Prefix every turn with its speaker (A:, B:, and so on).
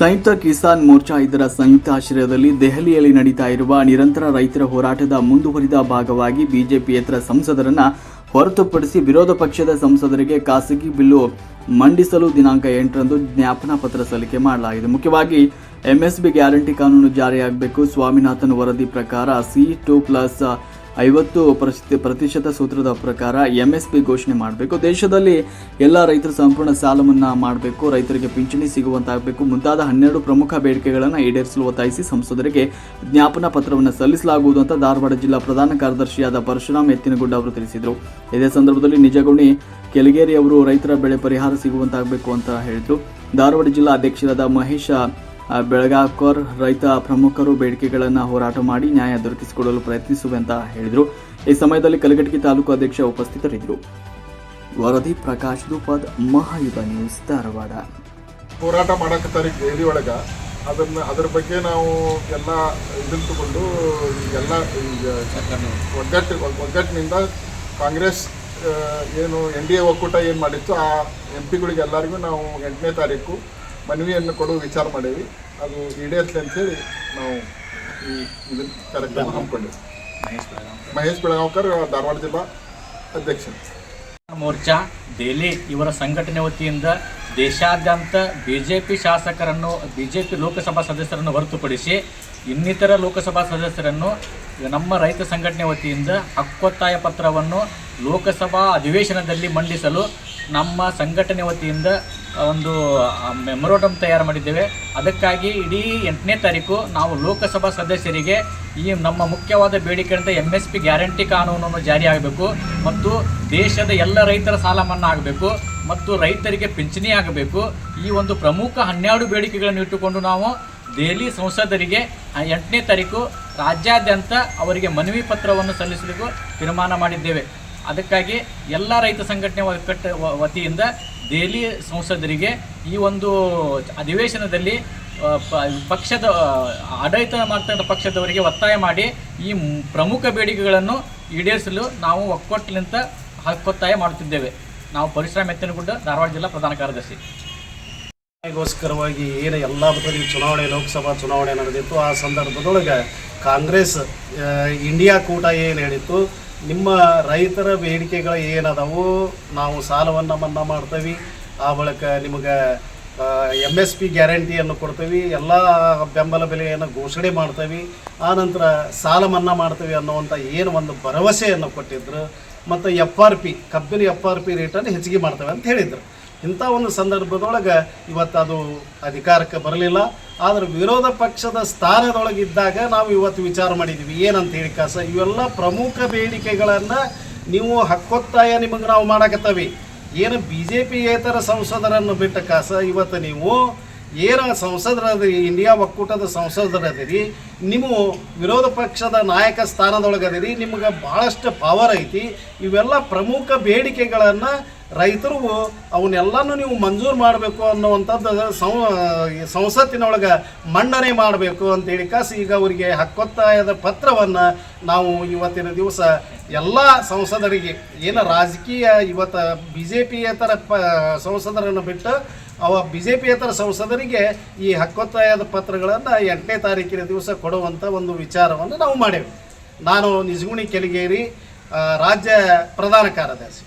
A: ಸಂಯುಕ್ತ ಕಿಸಾನ್ ಮೋರ್ಚಾ ಇದರ ಸಂಯುಕ್ತ ಆಶ್ರಯದಲ್ಲಿ ದೆಹಲಿಯಲ್ಲಿ ನಡೀತಾ ಇರುವ ನಿರಂತರ ರೈತರ ಹೋರಾಟದ ಮುಂದುವರಿದ ಭಾಗವಾಗಿ ಬಿಜೆಪಿಯೇತರ ಸಂಸದರನ್ನ ಹೊರತುಪಡಿಸಿ ವಿರೋಧ ಪಕ್ಷದ ಸಂಸದರಿಗೆ ಖಾಸಗಿ ಬಿಲ್ಲು ಮಂಡಿಸಲು ದಿನಾಂಕ ಎಂಟರಂದು ಜ್ಞಾಪನಾ ಪತ್ರ ಸಲ್ಲಿಕೆ ಮಾಡಲಾಗಿದೆ. ಮುಖ್ಯವಾಗಿ ಎಂಎಸ್ಬಿ ಗ್ಯಾರಂಟಿ ಕಾನೂನು ಜಾರಿಯಾಗಬೇಕು. ಸ್ವಾಮಿನಾಥನ್ ವರದಿ ಪ್ರಕಾರ ಸಿ ಟು ಪ್ಲಸ್ ಐವತ್ತು ಪ್ರತಿ ಪ್ರತಿಶತ ಸೂತ್ರದ ಪ್ರಕಾರ ಎಂ ಎಸ್ ಪಿ ಘೋಷಣೆ ಮಾಡಬೇಕು. ದೇಶದಲ್ಲಿ ಎಲ್ಲ ರೈತರು ಸಂಪೂರ್ಣ ಸಾಲ ಮನ್ನಾ ಮಾಡಬೇಕು. ರೈತರಿಗೆ ಪಿಂಚಣಿ ಸಿಗುವಂತಾಗಬೇಕು. ಮುಂತಾದ ಹನ್ನೆರಡು ಪ್ರಮುಖ ಬೇಡಿಕೆಗಳನ್ನು ಈಡೇರಿಸಲು ಒತ್ತಾಯಿಸಿ ಸಂಸದರಿಗೆ ಜ್ಞಾಪನಾ ಪತ್ರವನ್ನು ಸಲ್ಲಿಸಲಾಗುವುದು ಅಂತ ಧಾರವಾಡ ಜಿಲ್ಲಾ ಪ್ರಧಾನ ಕಾರ್ಯದರ್ಶಿಯಾದ ಪರಶುರಾಮ್ ಎತ್ತಿನಗುಡ್ಡ ಅವರು ತಿಳಿಸಿದರು. ಇದೇ ಸಂದರ್ಭದಲ್ಲಿ ನಿಜಗುಣಿ ಕೆಲಗೇರಿ ಅವರು ರೈತರ ಬೆಳೆ ಪರಿಹಾರ ಸಿಗುವಂತಾಗಬೇಕು ಅಂತ ಹೇಳಿದರು. ಧಾರವಾಡ ಜಿಲ್ಲಾ ಅಧ್ಯಕ್ಷರಾದ ಮಹೇಶ ಬೆಳಗಾವ್ಕರ್ ರೈತ ಪ್ರಮುಖರು ಬೇಡಿಕೆಗಳನ್ನು ಹೋರಾಟ ಮಾಡಿ ನ್ಯಾಯ ದೊರಕಿಸಿಕೊಡಲು ಪ್ರಯತ್ನಿಸುವೆ ಅಂತ ಹೇಳಿದರು. ಈ ಸಮಯದಲ್ಲಿ ಕಲಘಟಗಿ ತಾಲೂಕು ಅಧ್ಯಕ್ಷ ಉಪಸ್ಥಿತರಿದ್ದರು. ವರದಿ ಪ್ರಕಾಶ್ ದುಪದ್ ಮಹಾಯುಧ ನ್ಯೂಸ್ ಧಾರವಾಡ.
B: ಹೋರಾಟ ಮಾಡಕತ್ತಾರೆ ಡೈರಿ ಒಳಗೆ ಅದನ್ನ ಅದ್ರ ಬಗ್ಗೆ ನಾವು ಎಲ್ಲ ಇದನ್ನು ತಗೊಂಡು ಎಲ್ಲ ಈಗ ಒಗ್ಗಟ್ಟು ಒಗ್ಗಟ್ಟಿನಿಂದ ಕಾಂಗ್ರೆಸ್ ಏನು ಎನ್ ಡಿ ಎ ಒಕ್ಕೂಟ ಏನು ಮಾಡಿತ್ತು ಆ ಎಂ ಪಿಗಳಿಗೆಲ್ಲರಿಗೂ ನಾವು ಎಂಟನೇ ತಾರೀಕು ಮನವಿಯನ್ನು ಕೊಡುವ ವಿಚಾರ ಮಾಡೇವಿ ಅದು ಈಡೇರ್ಲಿ ಅಂತೇಳಿ ನಾವು ಈ ಇದನ್ನು ಕಾರ್ಯಕ್ರಮ ಹಮ್ಮಿಕೊಂಡಿವಿ ಮಹೇಶ್ ಬೆಳಗಾವ್ಕರ್ ಧಾರವಾಡ ಜಿಲ್ಲಾ ಅಧ್ಯಕ್ಷ.
C: ಮೋರ್ಚಾ ದೆಹಲಿ ಇವರ ಸಂಘಟನೆ ವತಿಯಿಂದ ದೇಶಾದ್ಯಂತ ಬಿಜೆಪಿ ಶಾಸಕರನ್ನು ಬಿಜೆಪಿ ಲೋಕಸಭಾ ಸದಸ್ಯರನ್ನು ಹೊರತುಪಡಿಸಿ ಇನ್ನಿತರ ಲೋಕಸಭಾ ಸದಸ್ಯರನ್ನು ನಮ್ಮ ರೈತ ಸಂಘಟನೆ ವತಿಯಿಂದ ಹಕ್ಕೊತ್ತಾಯ ಪತ್ರವನ್ನು ಲೋಕಸಭಾ ಅಧಿವೇಶನದಲ್ಲಿ ಮಂಡಿಸಲು ನಮ್ಮ ಸಂಘಟನೆ ವತಿಯಿಂದ ಒಂದು ಮೆಮೊರೋಟಮ್ ತಯಾರು ಮಾಡಿದ್ದೇವೆ. ಅದಕ್ಕಾಗಿ ಇಡೀ ಎಂಟನೇ ತಾರೀಕು ನಾವು ಲೋಕಸಭಾ ಸದಸ್ಯರಿಗೆ ಈ ನಮ್ಮ ಮುಖ್ಯವಾದ ಬೇಡಿಕೆ ಅಂತ ಎಂ ಎಸ್ ಪಿ ಗ್ಯಾರಂಟಿ ಕಾನೂನನ್ನು ಜಾರಿಯಾಗಬೇಕು ಮತ್ತು ದೇಶದ ಎಲ್ಲ ರೈತರ ಸಾಲ ಮನ್ನಾ ಆಗಬೇಕು ಮತ್ತು ರೈತರಿಗೆ ಪಿಂಚಣಿ ಆಗಬೇಕು. ಈ ಒಂದು ಪ್ರಮುಖ ಹನ್ನೆರಡು ಬೇಡಿಕೆಗಳನ್ನು ಇಟ್ಟುಕೊಂಡು ನಾವು ದೆಹಲಿ ಸಂಸದರಿಗೆ ಎಂಟನೇ ತಾರೀಕು ರಾಜ್ಯಾದ್ಯಂತ ಅವರಿಗೆ ಮನವಿ ಪತ್ರವನ್ನು ಸಲ್ಲಿಸಲಿಕ್ಕೂ ತೀರ್ಮಾನ ಮಾಡಿದ್ದೇವೆ. ಅದಕ್ಕಾಗಿ ಎಲ್ಲ ರೈತ ಸಂಘಟನೆ ಒಕ್ಕಟ್ಟ ವತಿಯಿಂದ ದೆಹಲಿ ಸಂಸದರಿಗೆ ಈ ಒಂದು ಅಧಿವೇಶನದಲ್ಲಿ ಪಕ್ಷದ ಆಡಳಿತ ಮಾಡ್ತಕ್ಕಂಥ ಪಕ್ಷದವರಿಗೆ ಒತ್ತಾಯ ಮಾಡಿ ಈ ಪ್ರಮುಖ ಬೇಡಿಕೆಗಳನ್ನು ಈಡೇರಿಸಲು ನಾವು ಒಕ್ಕೊಟ್ಟಿನಿಂದ ಹಕ್ಕೊತ್ತಾಯ ಮಾಡುತ್ತಿದ್ದೇವೆ. ನಾವು ಪರಿಶ್ರಮ ಎತ್ತಿನಗುಡ್ಡ ಧಾರವಾಡ ಜಿಲ್ಲಾ ಪ್ರಧಾನ ಕಾರ್ಯದರ್ಶಿ.
D: ಗೋಸ್ಕರವಾಗಿ ಏನು ಎಲ್ಲ ಬದಲಿ ಚುನಾವಣೆ, ಲೋಕಸಭಾ ಚುನಾವಣೆ ನಡೆದಿತ್ತು, ಆ ಸಂದರ್ಭದೊಳಗೆ ಕಾಂಗ್ರೆಸ್ ಇಂಡಿಯಾ ಕೂಟ ಏನು ಹೇಳಿತ್ತು? ನಿಮ್ಮ ರೈತರ ಬೇಡಿಕೆಗಳು ಏನದಾವು? ನಾವು ಸಾಲವನ್ನು ಮನ್ನಾ ಮಾಡ್ತೀವಿ. ಆ ಬಳಿಕ ನಿಮಗೆ ಎಂ ಎಸ್ ಪಿ ಗ್ಯಾರಂಟಿಯನ್ನು ಕೊಡ್ತೀವಿ. ಎಲ್ಲ ಬೆಂಬಲ ಬೆಲೆಯನ್ನು ಘೋಷಣೆ ಮಾಡ್ತೀವಿ. ನಂತರ ಸಾಲ ಮನ್ನಾ ಮಾಡ್ತೀವಿ ಅನ್ನುವಂಥ ಏನು ಒಂದು ಭರವಸೆಯನ್ನು ಕೊಟ್ಟಿದ್ರು. ಮತ್ತು ಎಫ್ ಆರ್ ಪಿ ಕಬ್ಬಿನ ಎಫ್ ಆರ್ ಪಿ ರೇಟನ್ನು ಹೆಚ್ಚಿಗೆ ಮಾಡ್ತೇವೆ ಅಂತ ಹೇಳಿದರು. ಇಂಥ ಒಂದು ಸಂದರ್ಭದೊಳಗೆ ಇವತ್ತು ಅದು ಅಧಿಕಾರಕ್ಕೆ ಬರಲಿಲ್ಲ. ಆದರೆ ವಿರೋಧ ಪಕ್ಷದ ಸ್ಥಾನದೊಳಗಿದ್ದಾಗ ನಾವು ಇವತ್ತು ವಿಚಾರ ಮಾಡಿದ್ದೀವಿ ಏನಂತ ಹೇಳಿ ಕಾಸ, ಇವೆಲ್ಲ ಪ್ರಮುಖ ಬೇಡಿಕೆಗಳನ್ನು ನೀವು ಹಕ್ಕೊತ್ತಾಯ ನಿಮಗೆ ನಾವು ಮಾಡಕತ್ತವಿ. ಏನು ಬಿ ಜೆ ಪಿಯೇತರ ಸಂಸದರನ್ನು ಬಿಟ್ಟ ಕಾಸ, ಇವತ್ತು ನೀವು ಏನು ಸಂಸದರದಿರಿ, ಇಂಡಿಯಾ ಒಕ್ಕೂಟದ ಸಂಸದರದಿರಿ ನೀವು ವಿರೋಧ ಪಕ್ಷದ ನಾಯಕ ಸ್ಥಾನದೊಳಗದಿರಿ, ನಿಮಗೆ ಭಾಳಷ್ಟು ಪವರ್ ಐತಿ. ಇವೆಲ್ಲ ಪ್ರಮುಖ ಬೇಡಿಕೆಗಳನ್ನು ರೈತರು ಅವನ್ನೆಲ್ಲನೂ ನೀವು ಮಂಜೂರು ಮಾಡಬೇಕು ಅನ್ನುವಂಥದ್ದು ಸಂ ಸಂಸತ್ತಿನೊಳಗೆ ಮಂಡನೆ ಮಾಡಬೇಕು ಅಂತೇಳಿ ಕಾಸಿ ಈಗ ಅವರಿಗೆ ಹಕ್ಕೊತ್ತಾಯದ ಪತ್ರವನ್ನು ನಾವು ಇವತ್ತಿನ ದಿವಸ ಎಲ್ಲ ಸಂಸದರಿಗೆ, ಏನು ರಾಜಕೀಯ ಇವತ್ತು ಬಿ ಜೆ ಪಿಯೇತರ ಪ, ಸಂಸದರನ್ನು ಬಿಟ್ಟು ಅವ ಬಿ ಜೆ ಪಿಯೇತರ ಸಂಸದರಿಗೆ ಈ ಹಕ್ಕೊತ್ತಾಯದ ಪತ್ರಗಳನ್ನು ಎಂಟನೇ ತಾರೀಕಿನ ದಿವಸ ಕೊಡುವಂಥ ಒಂದು ವಿಚಾರವನ್ನು ನಾವು ಮಾಡೇವೆ. ನಾನು ನಿಜಗುಣಿ ಕೆಲಿಗೇರಿ ರಾಜ್ಯ ಪ್ರಧಾನ ಕಾರ್ಯದರ್ಶಿ.